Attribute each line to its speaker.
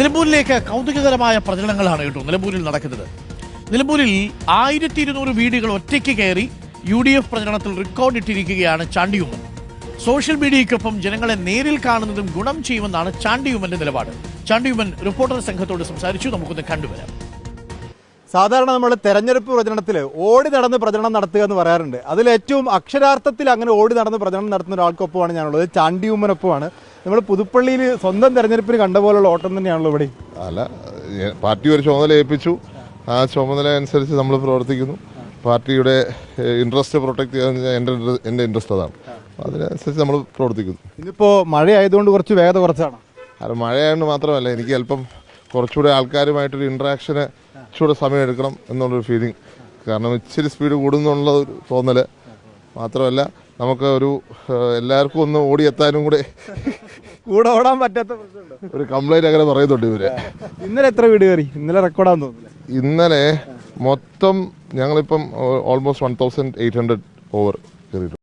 Speaker 1: നിലമ്പൂരിലേക്ക് കൗതുകകരമായ പ്രചരണങ്ങളാണ് കേട്ടോ നിലമ്പൂരിൽ നടക്കുന്നത്. നിലമ്പൂരിൽ ആയിരത്തി ഇരുന്നൂറ് വീടുകൾ ഒറ്റയ്ക്ക് കയറി U D F പ്രചരണത്തിൽ റെക്കോർഡിട്ടിരിക്കുകയാണ് Chandy Oommen. Social മീഡിയയ്ക്കൊപ്പം ജനങ്ങളെ നേരിൽ കാണുന്നതും ഗുണം ചെയ്യുമെന്നാണ് ചാണ്ടിയുമ്മന്റെ നിലപാട്. ചാണ്ടിയുമ്മൻ റിപ്പോർട്ടർ സംഘത്തോട് സംസാരിച്ചു നമുക്കൊന്ന് കണ്ടുവരാം.
Speaker 2: സാധാരണ നമ്മൾ തെരഞ്ഞെടുപ്പ് പ്രചരണത്തിൽ ഓടി നടന്ന് പ്രചരണം നടത്തുക എന്ന് പറയാറുണ്ട്. അതിൽ ഏറ്റവും അക്ഷരാർത്ഥത്തിൽ അങ്ങനെ ഓടി നടന്ന് പ്രചരണം നടത്തുന്ന ഒരാൾക്കൊപ്പമാണ് ഞാനുള്ളത്. ചാണ്ടിയുമ്മനൊപ്പമാണ്. നമ്മൾ പുതുപ്പള്ളിയിൽ സ്വന്തം തെരഞ്ഞെടുപ്പിന് കണ്ട പോലുള്ള ഓട്ടം തന്നെയാണല്ലോ ഇവിടെ.
Speaker 3: അല്ല പാർട്ടി ഒരു ചുമതല ഏൽപ്പിച്ചു. ആ ചുമതല അനുസരിച്ച് നമ്മൾ പ്രവർത്തിക്കുന്നു. പാർട്ടിയുടെ ഇൻട്രസ്റ്റ് പ്രൊട്ടക്ട് ചെയ്യാൻ എന്റെ എന്റെ ഇൻട്രസ്റ്റ് അതാണ്. അതിനനുസരിച്ച് നമ്മൾ പ്രവർത്തിക്കുന്നു.
Speaker 2: ഇന്നിപ്പോൾ മഴയായതുകൊണ്ട് കുറച്ച് വേഗത കുറച്ചാണ്.
Speaker 3: അത് മഴയായതുകൊണ്ട് മാത്രമല്ല എനിക്ക് അല്പം കുറച്ചുകൂടെ ആൾക്കാരുമായിട്ടൊരു ഇൻട്രാക്ഷന് കുറച്ചുകൂടെ സമയം എടുക്കണം എന്നുള്ളൊരു ഫീലിംഗ് കാരണം ഇച്ചിരി സ്പീഡ് കൂടുന്നുള്ള ഒരു തോന്നൽ മാത്രമല്ല നമുക്ക് ഒരു എല്ലാവർക്കും ഒന്ന് ഓടിയെത്താനും കൂടെ
Speaker 2: കൂടെ ഓടാൻ പറ്റാത്ത പ്രശ്നമുണ്ടോ?
Speaker 3: ഒരു കംപ്ലൈന്റ് അങ്ങനെ പറയുന്നുണ്ട് ഇവർ.
Speaker 2: ഇന്നലെ എത്ര വീട് കയറി? ഇന്നലെ റെക്കോർഡാന്ന് തോന്നുന്നില്ല
Speaker 3: ഇന്നലെ മൊത്തം ഞങ്ങളിപ്പം almost one thousand eight hundred over കയറിയിട്ടുണ്ട്.